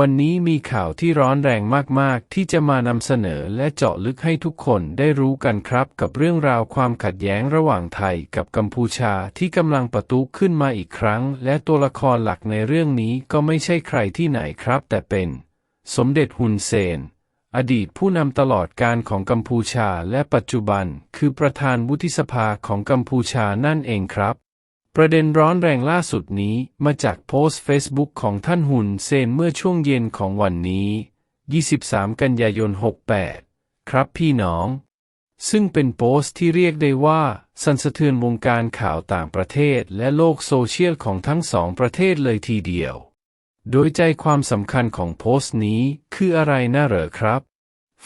วันนี้มีข่าวที่ร้อนแรงมาก ๆ ที่จะมานำเสนอและเจาะลึกให้ทุกคนได้รู้กันครับกับเรื่องราวความขัดแย้งระหว่างไทยกับกัมพูชาที่กำลังประตุขึ้นมาอีกครั้ง และตัวละครหลักในเรื่องนี้ก็ไม่ใช่ใครที่ไหนครับ แต่เป็น สมเด็จฮุนเซน อดีตผู้นำตลอดการของกัมพูชาและปัจจุบัน คือประธานวุฒิสภาของกัมพูชานั่นเองครับ ประเด็นร้อนแรงล่าสุดนี้มาจากโพสต์ Facebook ของท่านฮุนเซนเมื่อช่วงเย็นของวันนี้ 23 กันยายน 68 ครับพี่น้อง ซึ่งเป็นโพสต์ที่เรียกได้ว่า สันสะเทือนวงการข่าวต่างประเทศและโลกโซเชียลของทั้งสองประเทศเลยทีเดียว โดยใจความสำคัญของโพสต์นี้คืออะไรน่าเหรอครับ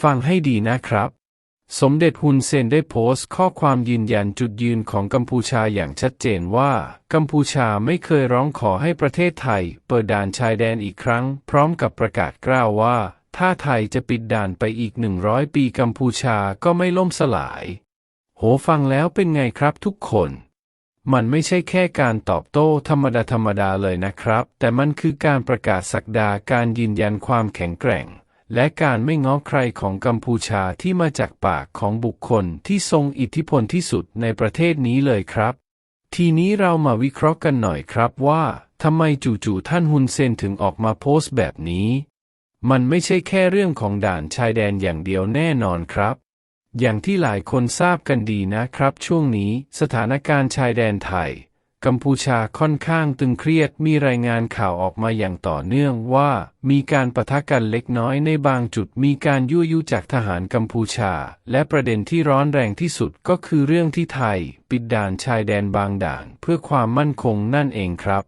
ฟังให้ดีนะครับ สมเด็จฮุนเซนได้โพสต์ข้อความยืนยันจุดยืนของกัมพูชาอย่างชัดเจนว่า กัมพูชาไม่เคยร้องขอให้ประเทศไทย เปิดด่านชายแดนอีกครั้ง พร้อมกับประกาศกล้าวว่า ถ้าไทยจะปิดด่านไปอีกหนึ่งร้อยปีกัมพูชาก็ไม่ล่มสลาย โหฟังแล้วเป็นไงครับทุกคน มันไม่ใช่แค่การตอบโต้ธรรมดาธรรมดาเลยนะครับ แต่มันคือการประกาศสักดาการยืนยันความแข็งแกร่ง และการไม่ง้อใครของกัมพูชาที่มาจากปากของบุคคลที่ทรงอิทธิพลที่สุดในประเทศนี้เลยครับ ทีนี้เรามาวิเคราะห์กันหน่อยครับว่าทำไมจู่ๆท่านฮุนเซนถึงออกมาโพสต์แบบนี้ มันไม่ใช่แค่เรื่องของด่านชายแดนอย่างเดียวแน่นอนครับ อย่างที่หลายคนทราบกันดีนะครับช่วงนี้สถานการณ์ชายแดนไทย กัมพูชาค่อนข้างตึงเครียดมีรายงานข่าวออกมาอย่างต่อเนื่องว่า มีการปะทะกันเล็กน้อยในบางจุดมีการยั่วยุจากทหารกัมพูชา และประเด็นที่ร้อนแรงที่สุดก็คือเรื่องที่ไทย ปิดด่านชายแดนบางด่านเพื่อความมั่นคงนั่นเองครับ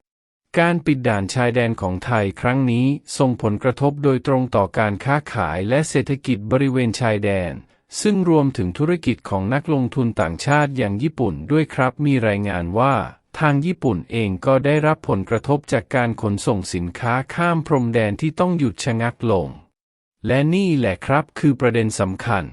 การปิดด่านชายแดนของไทยครั้งนี้ส่งผลกระทบโดยตรงต่อการค้าขายและเศรษฐกิจบริเวณชายแดน ซึ่งรวมถึงธุรกิจของนักลงทุนต่างชาติอย่างญี่ปุ่นด้วยครับมีรายงานว่า ทางญี่ปุ่นเองก็ได้รับผลกระทบจากการขนส่งสินค้าข้ามพรมแดนที่ต้องหยุดชะงักลง และนี่แหละครับคือประเด็นสำคัญ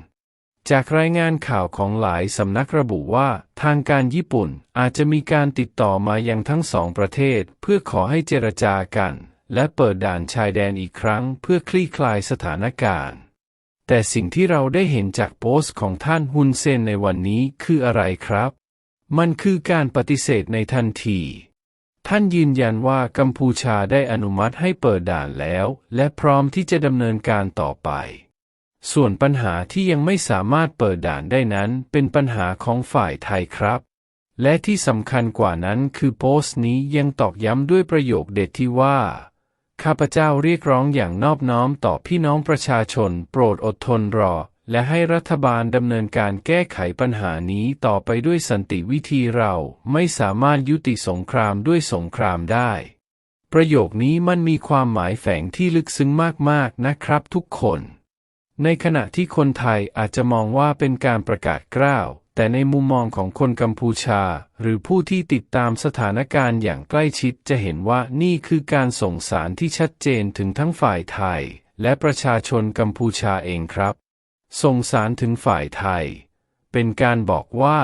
จากรายงานข่าวของหลายสำนักระบุว่า ทางการญี่ปุ่นอาจจะมีการติดต่อมาอยังทั้งสองประเทศ เพื่อขอให้เจรจากัน และเปิดด่านชายแดนอีกครั้ง เพื่อคลี่คลายสถานการณ์ แต่สิ่งที่เราได้เห็นจากโพสต์ของท่านฮุนเซนในวันนี้คืออะไรครับ มันคือการปฏิเสธในทันที ท่านยืนยันว่ากัมพูชาได้อนุมัติให้เปิดด่านแล้ว และพร้อมที่จะดำเนินการต่อไป ส่วนปัญหาที่ยังไม่สามารถเปิดด่านได้นั้นเป็นปัญหาของฝ่ายไทยครับ และที่สำคัญกว่านั้นคือโพสต์นี้ยังตอกย้ำด้วยประโยคเด็ดที่ว่าข้าพเจ้าเรียกร้องอย่างนอบน้อมต่อพี่น้องประชาชน โปรดอดทนรอ และให้รัฐบาลดำเนินการแก้ไขปัญหานี้ต่อไปด้วยสันติวิธีเราไม่สามารถยุติสงครามด้วยสงครามได้ ประโยคนี้มันมีความหมายแฝงที่ลึกซึ้งมากๆนะครับทุกคน ในขณะที่คนไทยอาจจะมองว่าเป็นการประกาศกล้าว แต่ในมุมมองของคนกัมพูชา หรือผู้ที่ติดตามสถานการณ์อย่างใกล้ชิดจะเห็นว่านี่คือการส่งสารที่ชัดเจนถึงทั้งฝ่ายไทย และประชาชนกัมพูชาเองครับ ส่งสารถึงฝ่ายไทย เป็นการบอกว่า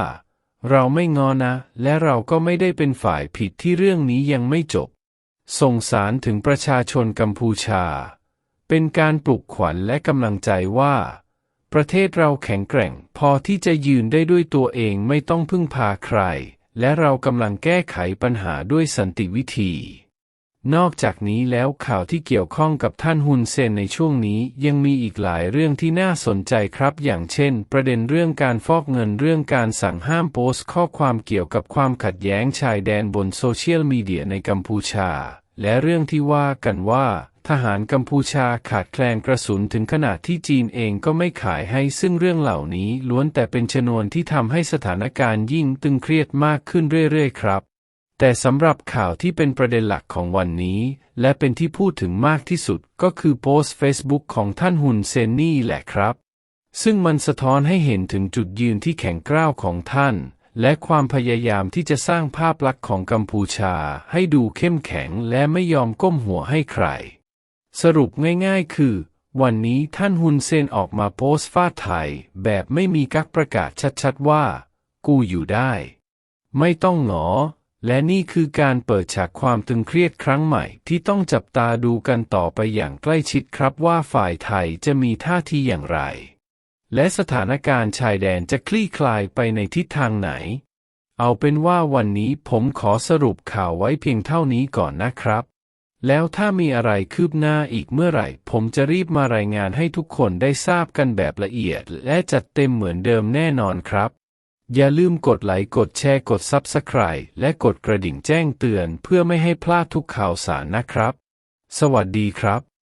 เราไม่งอนะ และเราก็ไม่ได้เป็นฝ่ายผิดที่เรื่องนี้ยังไม่จบ ส่งสารถึงประชาชนกัมพูชา เป็นการปลุกขวัญและกำลังใจว่า ประเทศเราแข็งแกร่ง พอที่จะยืนได้ด้วยตัวเองไม่ต้องพึ่งพาใคร และเรากำลังแก้ไขปัญหาด้วยสันติวิธี นอกจากนี้แล้วข่าวที่เกี่ยวข้องกับท่านฮุนเซนในช่วงนี้ยังมีอีกหลายเรื่องที่น่าสนใจครับ อย่างเช่น ประเด็นเรื่องการฟอกเงินเรื่องการสั่งห้ามโพสต์ข้อความเกี่ยวกับความขัดแย้งชายแดนบนโซเชียลมีเดียในกัมพูชา และเรื่องที่ว่ากันว่าทหารกัมพูชาขาดแคลนกระสุนถึงขนาดที่จีนเองก็ไม่ขายให้ซึ่งเรื่องเหล่านี้ล้วนแต่เป็นชนวนที่ทำให้สถานการณ์ยิ่งตึงเครียดมากขึ้นเรื่อยๆ ครับ แต่สำหรับข่าวที่เป็นประเด็นหลักของวันนี้ และเป็นที่พูดถึงมากที่สุดก็คือโพสต์ Facebook ของท่านฮุนเซนนี่แหละครับ ซึ่งมันสะท้อนให้เห็นถึงจุดยืนที่แข็งกร้าวของท่าน และความพยายามที่จะสร้างภาพลักษณ์ของกัมพูชาให้ดูเข้มแข็งและไม่ยอมก้มหัวให้ใคร สรุปง่ายๆ คือ วันนี้ท่านฮุนเซนออกมาโพสต์ฟาดไทย แบบไม่มีกักประกาศชัดๆว่า กูอยู่ได้ ไม่ต้องหงอ และนี่คือการเปิดฉากความตึงเครียดครั้งใหม่ที่ต้องจับตาดูกันต่อไปอย่างใกล้ชิดครับว่าฝ่ายไทยจะมีท่าทีอย่างไร และสถานการณ์ชายแดนจะคลี่คลายไปในทิศทางไหน เอาเป็นว่าวันนี้ผมขอสรุปข่าวไว้เพียงเท่านี้ก่อนนะครับ แล้วถ้ามีอะไรคืบหน้าอีกเมื่อไหร่ ผมจะรีบมารายงานให้ทุกคนได้ทราบกันแบบละเอียด และจัดเต็มเหมือนเดิมแน่นอนครับ อย่าลืมกดไลค์กดแชร์กด Subscribe และกดกระดิ่งแจ้งเตือนเพื่อไม่ให้พลาดทุกข่าวสารนะครับ สวัสดีครับ